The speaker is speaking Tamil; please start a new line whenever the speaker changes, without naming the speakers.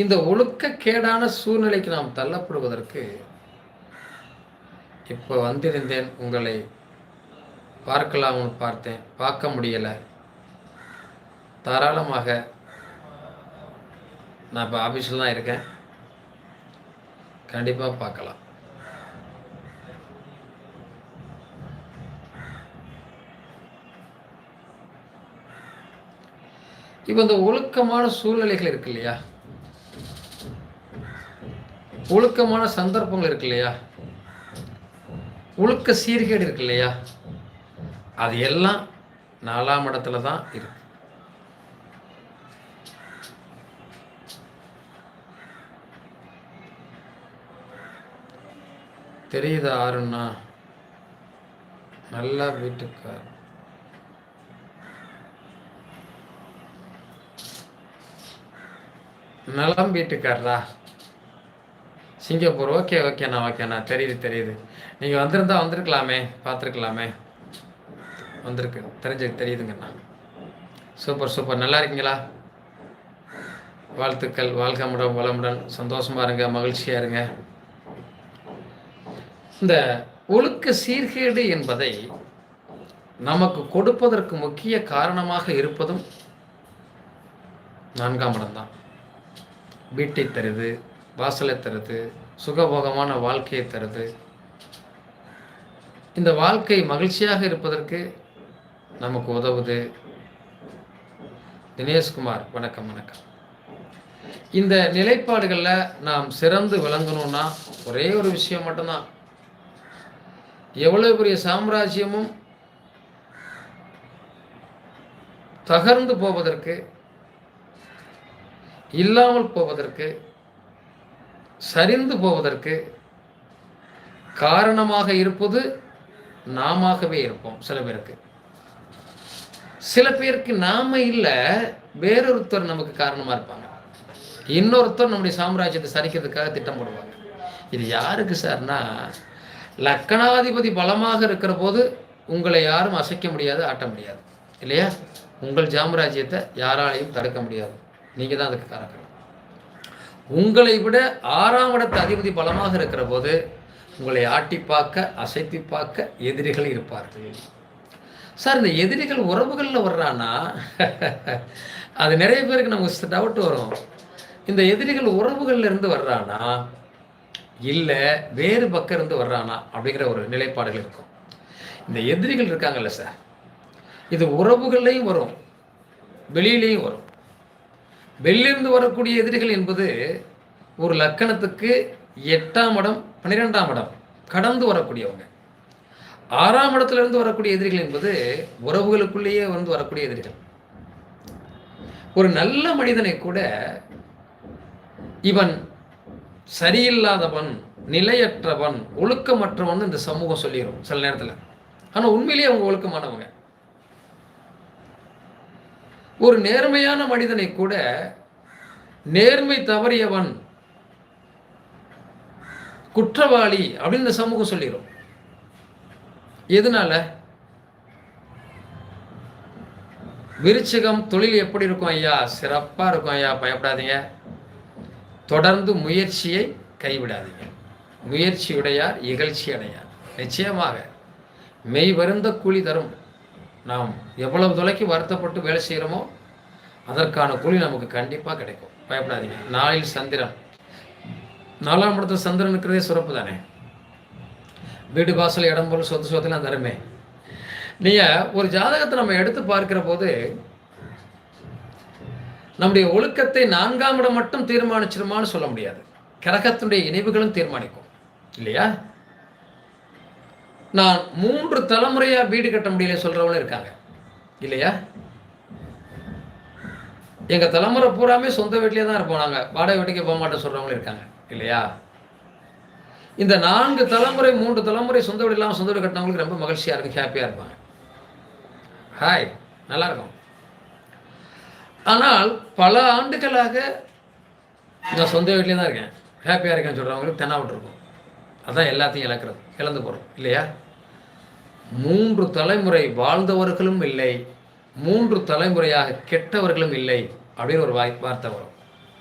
இந்த ஒழுக்கக்கேடான சூழ்நிலைக்கு நாம் தள்ளப்படுவதற்கு இப்போ வந்திருந்தேன். உங்களை பார்க்கலாம்னு பார்த்தேன். பார்க்க முடியலை. தாராளமாக நான் இப்போ ஆஃபீஸில் தான் இருக்கேன். கண்டிப்பாக பார்க்கலாம். இப்போ இந்த ஒழுக்கமான சூழ்நிலைகள் இருக்கு இல்லையா? ஒழுக்கமான சந்தர்ப்பங்கள் இருக்கு இல்லையா? ஒழுக்க சீர்கேடு இருக்கு இல்லையா? அது எல்லாம் நாலாம் இடத்துல தான் இருக்கு. தெரியுதா ஆறுண்ணா நல்லா வீட்டுக்கார். நலம் வீட்டுக்காரரா? சிங்கப்பூர். ஓகே ஓகேண்ணா ஓகேண்ணா தெரியுது தெரியுது. நீங்கள் வந்திருந்தா வந்திருக்கலாமே பார்த்துருக்கலாமே வந்திருக்கு. தெரிஞ்சு தெரியுதுங்கண்ணா சூப்பர் சூப்பர். நல்லா இருக்கீங்களா? வாழ்த்துக்கள். வாழ்க முடன் வளமுடன். சந்தோஷமாக இருங்க மகிழ்ச்சியா இருங்க. இந்த ஒழுக்க சீர்கேடு என்பதை நமக்கு கொடுப்பதற்கு முக்கிய காரணமாக இருப்பதும் நான்காம் இடம்தான் வீட்டை தருது வாசலை தருது சுகபோகமான வாழ்க்கையை தருது. இந்த வாழ்க்கை மகிழ்ச்சியாக இருப்பதற்கு நமக்கு உதவுது. தினேஷ்குமார் வணக்கம் வணக்கம். இந்த நிலைப்பாடுகளில் நாம் சிறந்து விளங்கணும்னா ஒரே ஒரு விஷயம் மட்டும்தான். எவ்வளோ பெரிய சாம்ராஜ்யமும் தகர்ந்து போவதற்கு இல்லாமல் போவதற்கு சரிந்து போவதற்கு காரணமாக இருப்பது நாமவே இருப்போம் சில பேருக்கு. சில பேருக்கு நாம இல்லை வேறொருத்தர் நமக்கு காரணமா இருப்பாங்க. இன்னொருத்தர் நம்முடைய சாம்ராஜ்யத்தை சரிக்கிறதுக்காக திட்டம் போடுவாங்க இது யாருக்கு சார்னா லக்கணாதிபதி பலமாக இருக்கிற போது உங்களை யாரும் அசைக்க முடியாது ஆட்ட முடியாது. இல்லையா? உங்கள் சாம்ராஜ்யத்தை யாராலையும் தடுக்க முடியாது. நீங்கள் தான் அதுக்கு காரணம். உங்களை விட ஆறாம் இடத்து அதிபதி பலமாக இருக்கிற போது உங்களை ஆட்டி பார்க்க அசைத்து பார்க்க எதிரிகள் இருப்பார்கள். சார் இந்த எதிரிகள் உறவுகளில் வர்றானா அது நிறைய பேருக்கு நமக்கு டவுட் வரும். இந்த எதிரிகள் உறவுகள்ல இருந்து வர்றானா இல்லை வேறு பக்கம் இருந்து வர்றானா அப்படிங்கிற ஒரு நிலைப்பாடுகள் இருக்கும். இந்த எதிரிகள் இருக்காங்கல்ல சார் இது உறவுகள்லையும் வரும் வெளியிலையும் வரும். வெளியிலிருந்து வரக்கூடிய எதிரிகள் என்பது ஒரு லக்கணத்துக்கு எட்டாம் இடம் பன்னிரெண்டாம் இடம் கடந்து வரக்கூடியவங்க. ஆறாம் இடத்துல இருந்து வரக்கூடிய எதிரிகள் என்பது உறவுகளுக்குள்ளேயே வந்து வரக்கூடிய எதிரிகள். ஒரு நல்ல மனிதனை கூட இவன் சரியில்லாதவன் நிலையற்றவன் ஒழுக்கமற்றவன் இந்த சமூகம் சொல்லிடும் சில நேரத்தில். ஆனால் உண்மையிலேயே அவங்க ஒழுக்கமானவங்க. ஒரு நேர்மையான மனிதனை கூட நேர்மை தவறியவன் குற்றவாளி அப்படின்னு இந்த சமூகம் சொல்லிடும் எதனால? விருச்சிகம் தொழில் எப்படி இருக்கும் ஐயா? சிறப்பாக இருக்கும் ஐயா பயப்படாதீங்க. தொடர்ந்து முயற்சியை கைவிடாதீங்க. முயற்சியுடையார் இகழ்ச்சி அடையார் நிச்சயமாக மெய் வருந்த கூலி தரும். நாம் எவ்வளவு தொலைக்கு வருத்தப்பட்டு வேலை செய்கிறோமோ அதற்கான கூலி நமக்கு கண்டிப்பாக கிடைக்கும். பயப்படாதீங்க. நாளில் சந்திரன். நாலாம் இடத்துல சந்திரன் இருக்கிறதே சிறப்பு தானே? வீடு வாசல் இடம் போல் சொத்து சொத்துலாம் தருமே நீங்கள் ஒரு ஜாதகத்தை நம்ம எடுத்து பார்க்கிற போது நம்முடைய ஒழுக்கத்தை நான்காம் இடம் மட்டும் தீர்மானிச்சிருமான்னு சொல்ல முடியாது. கிரகத்தினுடைய இணைவுகளும் தீர்மானிக்கும். இல்லையா? நான் மூன்று தலைமுறையாக வீடு கட்ட முடியல சொல்கிறவங்களும் இருக்காங்க. இல்லையா? எங்கள் தலைமுறை பூராமே சொந்த வீட்டிலே தான் இருப்போம் நாங்கள் வாடகை வீட்டுக்கு போக மாட்டோம் சொல்றவங்களும் இருக்காங்க. இல்லையா? இந்த நான்கு தலைமுறை மூன்று தலைமுறை சொந்த வீடு இல்லாமல் சொந்த வீடு கட்டினவங்களுக்கு ரொம்ப மகிழ்ச்சியாக இருக்கும் ஹாப்பியாக இருப்பாங்க. ஹாய் நல்லா இருக்கும். ஆனால் பல ஆண்டுகளாக நான் சொந்த வீட்லேயே தான் இருக்கேன். ஹாப்பியாக இருக்கேன்னு சொல்கிறவங்களுக்கு தென்னாவிட்டு இருக்கும். அதான் எல்லாத்தையும் இழக்கிறது இழந்து போகிறோம் இல்லையா? மூன்று தலைமுறை வாழ்ந்தவர்களும் இல்லை மூன்று தலைமுறையாக கெட்டவர்களும் இல்லை அப்படின்னு ஒரு வாய் வார்த்தை வரும்.